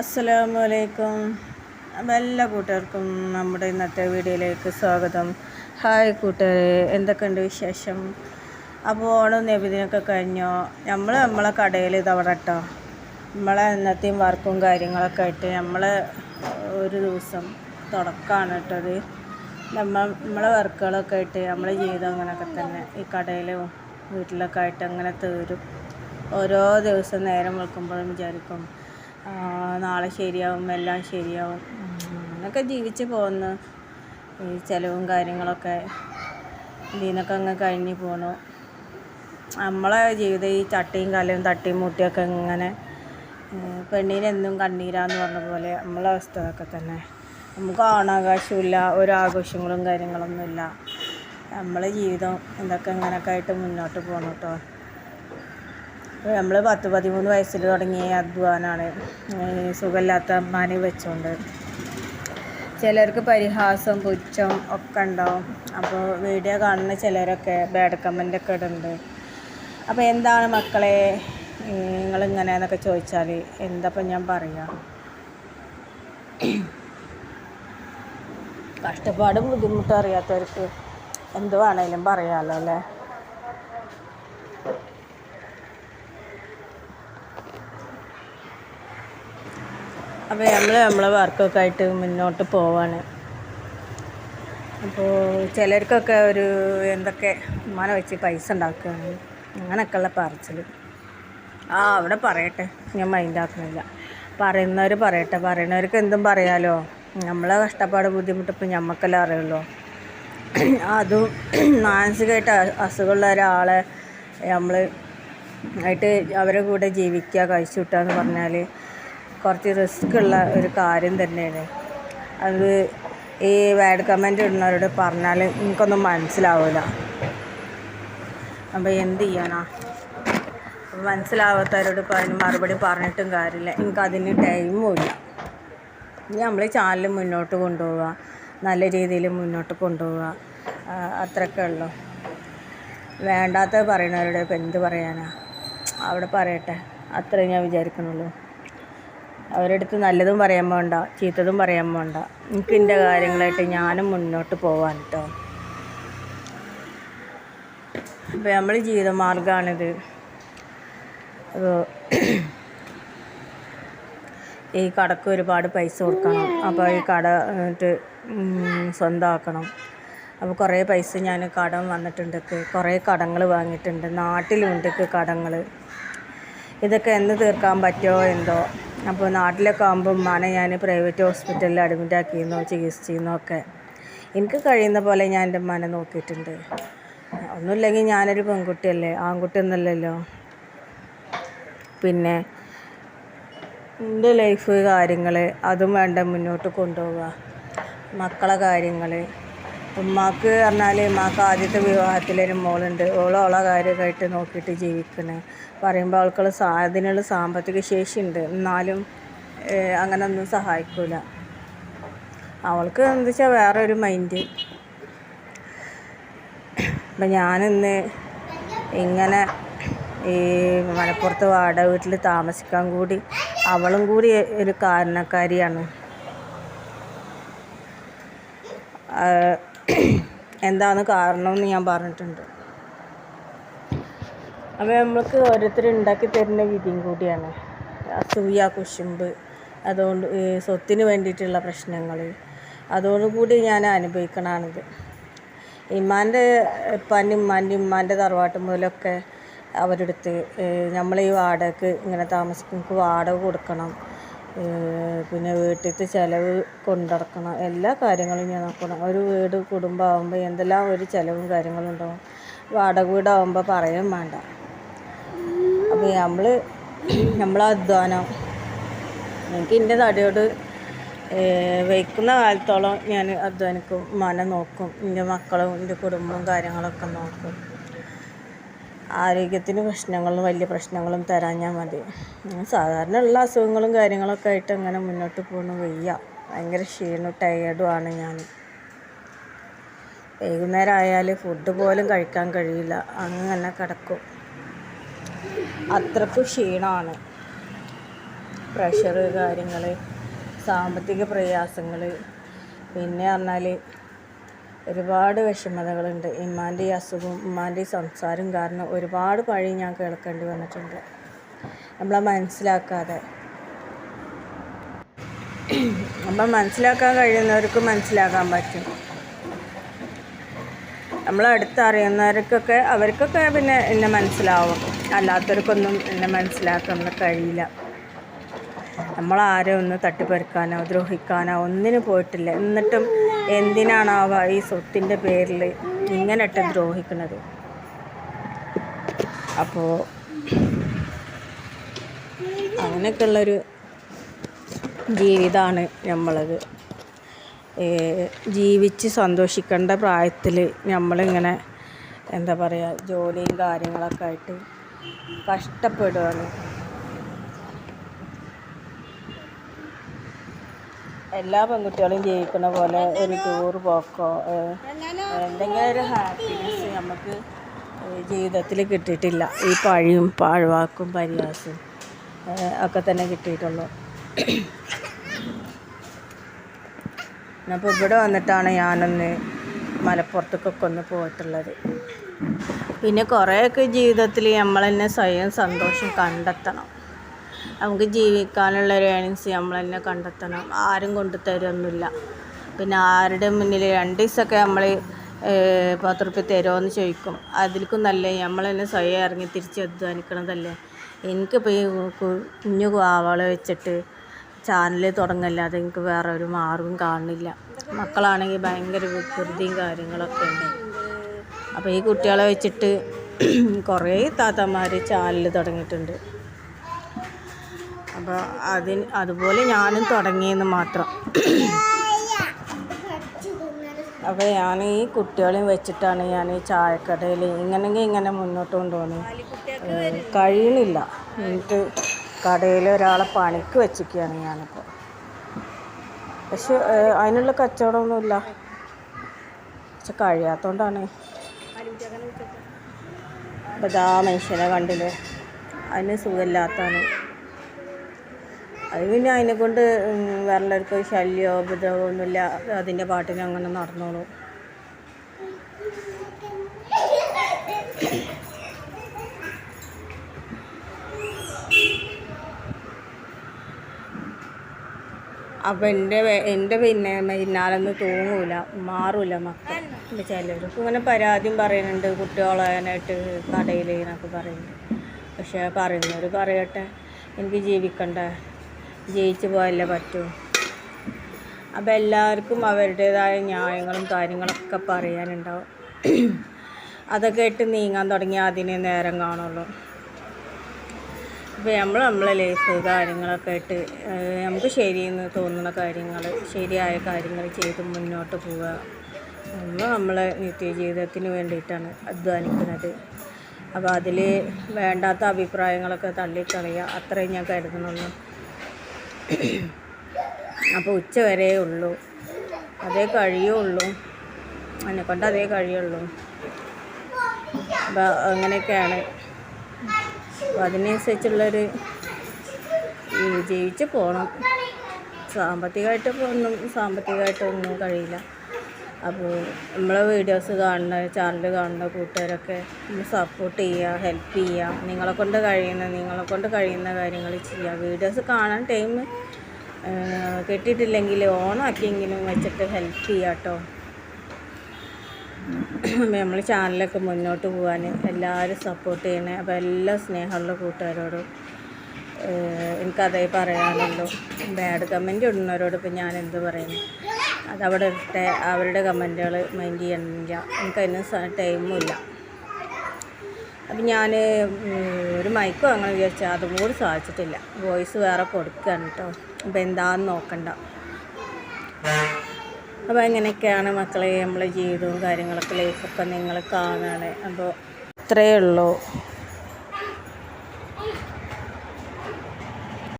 അസ്സലാമു അലൈക്കും അപ്പം എല്ലാ കൂട്ടുകാർക്കും നമ്മുടെ ഇന്നത്തെ വീഡിയോയിലേക്ക് സ്വാഗതം. ഹായ് കൂട്ടുകാരെ എന്തൊക്കെയുണ്ട് വിശേഷം? അപ്പോൾ ഓണം നബിദിനൊക്കെ കഴിഞ്ഞോ? നമ്മൾ നമ്മളെ കടയിൽ ഇതവിടെ കേട്ടോ നമ്മളെ ഇന്നത്തെയും വർക്കും കാര്യങ്ങളൊക്കെ ആയിട്ട് നമ്മൾ ഒരു ദിവസം തുടക്കമാണ് കേട്ടത് നമ്മൾ നമ്മളെ വർക്കുകളൊക്കെ ആയിട്ട് നമ്മളെ ജീവിതം അങ്ങനെയൊക്കെ തന്നെ ഈ കടയിലും വീട്ടിലൊക്കെ ആയിട്ട് അങ്ങനെ തീരും. ഓരോ ദിവസം നേരം വെക്കുമ്പോഴും വിചാരിക്കും നാളെ ശരിയാവും എല്ലാം ശരിയാവും. അങ്ങനെയൊക്കെ ജീവിച്ച് പോകുന്നു ഈ ചിലവും കാര്യങ്ങളൊക്കെ ഇതിനൊക്കെ അങ്ങ് കഴിഞ്ഞ് പോണു. നമ്മളെ ജീവിതം ഈ ചട്ടിയും കലയും തട്ടിയും മുട്ടിയൊക്കെ ഇങ്ങനെ പെണ്ണിനെന്നും കണ്ണീരാന്ന് പറഞ്ഞ പോലെ നമ്മളെ അവസ്ഥ അതൊക്കെ തന്നെ. നമുക്ക് ഒരു ആഘോഷങ്ങളും കാര്യങ്ങളൊന്നുമില്ല. നമ്മളെ ജീവിതം എന്തൊക്കെ ഇങ്ങനെയൊക്കെ ആയിട്ട് മുന്നോട്ട് പോകണം കേട്ടോ നമ്മൾ പത്ത് പതിമൂന്ന് വയസ്സിൽ തുടങ്ങിയ അധ്വാനമാണ് ഈ സുഖമില്ലാത്ത അമ്മാനെ വെച്ചുകൊണ്ട് ചിലർക്ക് പരിഹാസം പുച്ഛം ഒക്കെ ഉണ്ടാവും. അപ്പോൾ വീഡിയോ കാണുന്ന ചിലരൊക്കെ ബാഡ് കമന്റൊക്കെ ഇടുന്നുണ്ട്. അപ്പോൾ എന്താണ് മക്കളെ നിങ്ങളിങ്ങനെ എന്നൊക്കെ ചോദിച്ചാൽ എന്താപ്പം ഞാൻ പറയുക കഷ്ടപ്പാടും ബുദ്ധിമുട്ടും അറിയാത്തവർക്ക് എന്ത് വേണേലും പറയാമല്ലോ അല്ലേ? അപ്പോൾ നമ്മൾ നമ്മളെ വർക്കൊക്കെ ആയിട്ട് മുന്നോട്ട് പോവാണ്. അപ്പോൾ ചിലർക്കൊക്കെ ഒരു എന്തൊക്കെ ഉമ്മാനെ വെച്ച് പൈസ ഉണ്ടാക്കുകയാണ്. അങ്ങനെയൊക്കെയുള്ള പറച്ചിൽ ആ അവിടെ പറയട്ടെ. ഞാൻ മൈൻഡാക്കുന്നില്ല പറയുന്നവർ പറയട്ടെ. പറയുന്നവർക്ക് എന്തും പറയാലോ. നമ്മളെ കഷ്ടപ്പാട് ബുദ്ധിമുട്ടിപ്പോൾ നമുക്കെല്ലാം അറിയുള്ളൂ. അതും മാനസികമായിട്ട് അസുഖമുള്ള ഒരാളെ നമ്മൾ ആയിട്ട് അവരെ കൂടെ ജീവിക്കുക കഴിച്ചു വിട്ടുക എന്ന് പറഞ്ഞാൽ കുറച്ച് റിസ്ക് ഉള്ള ഒരു കാര്യം തന്നെയാണ്. അത് ഈ ബാഡ് കമന്റ് ഇടുന്നവരോട് പറഞ്ഞാൽ എനിക്കൊന്നും മനസ്സിലാവില്ല അപ്പോൾ എന്ത് ചെയ്യാനാ? മനസ്സിലാവാത്തവരോട് പറഞ്ഞ് മറുപടി പറഞ്ഞിട്ടും കാര്യമില്ല. എനിക്കതിന് ടൈമും ഇല്ല. ഇനി നമ്മൾ ചാനൽ മുന്നോട്ട് കൊണ്ടുപോവുക. നല്ല രീതിയിൽ മുന്നോട്ട് കൊണ്ടുപോവുക. അത്രയൊക്കെ ഉള്ളൂ. വേണ്ടാത്ത പറയുന്നവരോട് ഇപ്പം എന്ത് പറയാനാ? അവിടെ പറയട്ടെ. അത്രേ ഞാൻ വിചാരിക്കണുള്ളൂ. അവരുടെ അടുത്ത് നല്ലതും പറയാൻ വേണ്ട ചീത്തതും പറയാൻ വേണ്ട എനിക്ക് എന്റെ കാര്യങ്ങളായിട്ട് ഞാനും മുന്നോട്ട് പോവാൻ കേട്ടോ അപ്പോൾ നമ്മൾ ജീവിതമാർഗമാണിത് അപ്പോൾ ഈ കടക്ക് ഒരുപാട് പൈസ കൊടുക്കണം. അപ്പോൾ ഈ കട എന്നിട്ട് സ്വന്തമാക്കണം അപ്പോൾ കുറേ പൈസ ഞാൻ കടം വന്നിട്ടുണ്ട് കുറേ കടങ്ങൾ വാങ്ങിയിട്ടുണ്ട്. നാട്ടിലുണ്ട് കടങ്ങൾ ഇതൊക്കെ എന്ന് തീർക്കാൻ പറ്റുമോ എന്തോ? അപ്പോൾ നാട്ടിലൊക്കെ ആകുമ്പോൾ ഉമ്മാനെ ഞാൻ പ്രൈവറ്റ് ഹോസ്പിറ്റലിൽ അഡ്മിറ്റാക്കിയെന്നോ ചികിത്സിച്ചെന്നോ ഒക്കെ. എനിക്ക് കഴിയുന്ന പോലെ ഞാൻ എന്റെ ഉമ്മാനെ നോക്കിയിട്ടുണ്ട്. ഒന്നുമില്ലെങ്കിൽ ഞാനൊരു പെൺകുട്ടിയല്ലേ ആൺകുട്ടി ഒന്നുമല്ലല്ലോ പിന്നെ എന്റെ ലൈഫ് കാര്യങ്ങൾ അതും വേണ്ട മുന്നോട്ട് കൊണ്ടുപോവുക. മക്കളെ കാര്യങ്ങൾ ഉമ്മാക്ക് പറഞ്ഞാൽ ഉമ്മാക്ക് ആദ്യത്തെ വിവാഹത്തിലൊരു മോളുണ്ട്. ഓൾ ഓളെ കാര്യമായിട്ട് നോക്കിയിട്ട് ജീവിക്കണേ. പറയുമ്പോൾ അവൾക്കുള്ള സാ അതിനുള്ള സാമ്പത്തിക ഉണ്ട് എന്നാലും അങ്ങനെ ഒന്നും സഹായിക്കില്ല അവൾക്ക് എന്താ വെച്ചാൽ വേറെ ഒരു മൈൻഡ് അപ്പം ഞാനിന്ന് ഇങ്ങനെ ഈ മലപ്പുറത്ത് വാട വീട്ടിൽ താമസിക്കാൻ കൂടി അവളും കൂടി ഒരു കാരണക്കാരിയാണ്. എന്താണ് കാരണം എന്ന് ഞാൻ പറഞ്ഞിട്ടുണ്ട്. അപ്പോൾ നമ്മൾക്ക് ഓരോരുത്തർ ഉണ്ടാക്കി തരുന്ന വിധിയും കൂടിയാണ്. അസൂയ കുശുമ്പ് അതുകൊണ്ട് സ്വത്തിന് വേണ്ടിയിട്ടുള്ള പ്രശ്നങ്ങൾ അതോടുകൂടി ഞാൻ അനുഭവിക്കണമാണിത് ഇമ്മാന്റെ ഉപ്പാന്റെ ഉമ്മാന്റെ ഉമ്മാന്റെ തറവാട്ട് മുതലൊക്കെ അവരെടുത്ത് നമ്മൾ ഈ വാടകയ്ക്ക് ഇങ്ങനെ താമസിക്കും വാടക കൊടുക്കണം. പിന്നെ വീട്ടിലത്തെ ചിലവ് കൊണ്ടുനടക്കണം എല്ലാ കാര്യങ്ങളും ഞാൻ നോക്കണം ഒരു വീട് കുടുംബമാകുമ്പോൾ എന്തെല്ലാം ഒരു ചിലവും കാര്യങ്ങളും ഉണ്ടാവും. വാടക വീടാകുമ്പോൾ പറയാൻ വേണ്ട. അപ്പോൾ നമ്മൾ നമ്മളെ അധ്വാനം. എനിക്ക് എന്റെ തടിയോട് വയ്ക്കുന്ന കാലത്തോളം ഞാൻ അധ്വാനിക്കും മന നോക്കും എന്റെ മക്കളും എന്റെ കുടുംബവും കാര്യങ്ങളൊക്കെ നോക്കും. ആരോഗ്യത്തിന് പ്രശ്നങ്ങളും വലിയ പ്രശ്നങ്ങളും തരാഞ്ഞാൽ മതി. സാധാരണ ഉള്ള അസുഖങ്ങളും കാര്യങ്ങളൊക്കെ ആയിട്ട് അങ്ങനെ മുന്നോട്ട് പോകണ വയ്യ. ഭയങ്കര ക്ഷീണവും ടയേർഡുമാണ് ഞാൻ. വൈകുന്നേരം ആയാൽ ഫുഡ് പോലും കഴിക്കാൻ കഴിയില്ല. അങ്ങനെ കിടക്കും. അത്രക്കും ക്ഷീണമാണ് പ്രഷർ കാര്യങ്ങൾ സാമ്പത്തിക പ്രയാസങ്ങൾ പിന്നെ പറഞ്ഞാൽ ഒരുപാട് വിഷമതകളുണ്ട്. ഇമ്മാന്റെ ഈ അസുഖവും ഉമ്മാന്റെ ഈ സംസാരം കാരണം ഒരുപാട് പഴി ഞാൻ കേൾക്കേണ്ടി വന്നിട്ടുണ്ട്. നമ്മളെ മനസ്സിലാക്കാതെ. നമ്മൾ മനസ്സിലാക്കാൻ കഴിയുന്നവർക്ക് മനസ്സിലാക്കാൻ പറ്റും. നമ്മളടുത്ത് അറിയുന്നവർക്കൊക്കെ അവർക്കൊക്കെ പിന്നെ എന്നെ മനസ്സിലാവും. അല്ലാത്തവർക്കൊന്നും എന്നെ മനസ്സിലാക്കാൻ കഴിയില്ല. നമ്മളാരും ഒന്ന് തട്ടിപ്പറിക്കാനോ ദ്രോഹിക്കാനോ ഒന്നിനും പോയിട്ടില്ല. എന്നിട്ടും എന്തിനാണാവ ഈ സ്വത്തിന്റെ പേരിൽ ഇങ്ങനെയിട്ട് ദ്രോഹിക്കുന്നത്? അപ്പോൾ അങ്ങനെയൊക്കെയുള്ളൊരു ജീവിതമാണ് നമ്മളത് ജീവിച്ച് സന്തോഷിക്കേണ്ട പ്രായത്തിൽ നമ്മളിങ്ങനെ എന്താ പറയുക ജോലിയും കാര്യങ്ങളൊക്കെ ആയിട്ട് കഷ്ടപ്പെടുകയാണ് എല്ലാ പെൺകുട്ടികളും ജീവിക്കുന്ന പോലെ ഒരു ടൂർ പോക്കോ എന്തെങ്കിലും ഒരു ഹാപ്പിനെസ് നമുക്ക് ജീവിതത്തിൽ കിട്ടിയിട്ടില്ല. ഈ പഴിയും പാഴ്വാക്കും പരിഹാസവും ഒക്കെ തന്നെ കിട്ടിയിട്ടുള്ളൂ. അപ്പോൾ ഇവിടെ വന്നിട്ടാണ് ഞാനൊന്ന് മലപ്പുറത്തേക്കൊക്കെ ഒന്ന് പോയിട്ടുള്ളത്. പിന്നെ കുറേയൊക്കെ ജീവിതത്തിൽ നമ്മൾ തന്നെ സ്വയം സന്തോഷം കണ്ടെത്തണം. നമുക്ക് ജീവിക്കാനുള്ള ഒരു ഏണിങ്സ് നമ്മൾ തന്നെ കണ്ടെത്തണം. ആരും കൊണ്ടു തരുമൊന്നുമില്ല പിന്നെ ആരുടെ മുന്നിൽ രണ്ട് ദിവസമൊക്കെ നമ്മൾ പത്ത് റുപ്യ തരുമോയെന്ന് ചോദിക്കും. അതിൽക്കും നല്ല നമ്മൾ തന്നെ സ്വയം ഇറങ്ങി തിരിച്ച് അധ്വാനിക്കണതല്ലേ. എനിക്കിപ്പോൾ ഈ കുഞ്ഞു ആവാളെ വെച്ചിട്ട് ചാനൽ തുടങ്ങല്ലാതെ എനിക്ക് വേറെ ഒരു മാർഗം കാണുന്നില്ല. മക്കളാണെങ്കിൽ ഭയങ്കര വികൃതിയും കാര്യങ്ങളൊക്കെ ഉണ്ട്. അപ്പോൾ ഈ കുട്ടികളെ വെച്ചിട്ട് കുറേ താത്തമാർ ചാനൽ തുടങ്ങിയിട്ടുണ്ട്. അപ്പോൾ അതിന് അതുപോലെ ഞാനും തുടങ്ങിയെന്ന് മാത്രം. അപ്പോൾ ഞാൻ ഈ കുട്ടികളെയും വെച്ചിട്ടാണ് ഞാൻ ഈ ചായക്കടയിൽ ഇങ്ങനെങ്കിൽ ഇങ്ങനെ മുന്നോട്ട് കൊണ്ടുപോകുന്നത്. കഴിയണില്ല. എന്നിട്ട് കടയിൽ ഒരാളെ പണിക്ക് വെച്ചിരിക്കുകയാണ് ഞാനിപ്പോൾ പക്ഷെ അതിനുള്ള കച്ചവടമൊന്നുമില്ല. പക്ഷെ കഴിയാത്തതുകൊണ്ടാണ് അപ്പോൾ ഇതാ മനുഷ്യനെ കണ്ടില്ലേ? അതിന് സുഖമില്ലാത്താണ് അത് പിന്നെ അതിനെ കൊണ്ട് വേറെല്ലാവർക്കും ശല്യമോ ഉപദ്രവമോ ഒന്നുമില്ല. അതിന്റെ പാട്ടിന് അങ്ങനെ നടന്നോളൂ. അപ്പം എന്റെ എന്റെ പിന്നെ പിന്നാലൊന്നും തൂങ്ങൂല മാറൂല മക്കൾ. ചിലർക്ക് ഇങ്ങനെ പരാതിയും പറയുന്നുണ്ട് കുട്ടികളായിട്ട് കടയിൽ എന്നൊക്കെ പറയുന്നുണ്ട്. പക്ഷേ പറയുന്നവർ പറയട്ടെ എനിക്ക് ജീവിക്കണ്ടേ? ജയിച്ചു പോയല്ലേ പറ്റൂ. അപ്പം എല്ലാവർക്കും അവരുടേതായ ന്യായങ്ങളും കാര്യങ്ങളൊക്കെ പറയാനുണ്ടാവും. അതൊക്കെ ഇട്ട് നീങ്ങാൻ തുടങ്ങിയാൽ അതിനെ നേരം കാണുള്ളൂ. അപ്പോൾ നമ്മൾ നമ്മളെ ലൈഫ് കാര്യങ്ങളൊക്കെ ഇട്ട് നമുക്ക് ശരിയെന്ന് തോന്നുന്ന കാര്യങ്ങൾ ശരിയായ കാര്യങ്ങൾ ചെയ്ത് മുന്നോട്ട് പോവുക. നമ്മൾ നമ്മളെ നിത്യജീവിതത്തിന് വേണ്ടിയിട്ടാണ് അധ്വാനിക്കുന്നത്. അപ്പോൾ അതിൽ വേണ്ടാത്ത അഭിപ്രായങ്ങളൊക്കെ തള്ളിക്കളയുക. അത്രയും ഞാൻ കരുതുന്നുള്ളൂ. അപ്പോൾ ഉച്ച വരേ ഉള്ളൂ. അതേ കഴിയുള്ളൂ എന്നെക്കൊണ്ട് അതേ കഴിയുള്ളൂ അപ്പോൾ അങ്ങനെയൊക്കെയാണ്. അപ്പോൾ അതിനനുസരിച്ചുള്ളൊരു ജീവിച്ച് പോകണം സാമ്പത്തികമായിട്ട് ഒന്നും സാമ്പത്തികമായിട്ടൊന്നും കഴിയില്ല. അപ്പോൾ നമ്മളെ വീഡിയോസ് കാണുന്ന ചാനൽ കാണുന്ന കൂട്ടുകാരൊക്കെ ഒന്ന് സപ്പോർട്ട് ചെയ്യുക ഹെൽപ്പ് ചെയ്യുക. നിങ്ങളെ കൊണ്ട് കഴിയുന്ന നിങ്ങളെ കൊണ്ട് കഴിയുന്ന കാര്യങ്ങൾ ചെയ്യുക. വീഡിയോസ് കാണാൻ ടൈം കിട്ടിയിട്ടില്ലെങ്കിൽ ഓണാക്കിയെങ്കിലും വെച്ചിട്ട് ഹെൽപ്പ് ചെയ്യുക കേട്ടോ നമ്മൾ ചാനലൊക്കെ മുന്നോട്ട് പോകാൻ എല്ലാവരും സപ്പോർട്ട് ചെയ്യണേ. അപ്പോൾ എല്ലാ സ്നേഹമുള്ള കൂട്ടുകാരോടും എനിക്കതേ പറയാനുള്ളൂ. ബാഡ് കമന്റ് ഇടുന്നവരോട് ഇപ്പം ഞാൻ എന്ത് പറയുന്നു? അതവിടെ ഇട്ടെ അവരുടെ കമന്റുകൾ മൈൻഡ് ചെയ്യണില്ല. എനിക്കതിന് ടൈമും ഇല്ല അപ്പം ഞാൻ ഒരു മൈക്ക് അങ്ങനെ വിചാരിച്ചാൽ അതും കൂടി സാധിച്ചിട്ടില്ല. വോയിസ് വേറെ കൊടുക്കുകയാണ് കേട്ടോ അപ്പം എന്താന്ന് നോക്കണ്ട. അപ്പോൾ അങ്ങനെയൊക്കെയാണ് മക്കളെ നമ്മളെ ജീവിതവും കാര്യങ്ങളൊക്കെ ലൈഫൊക്കെ നിങ്ങൾ കാണുകയാണ് അപ്പോൾ ഇത്രയേ ഉള്ളൂ.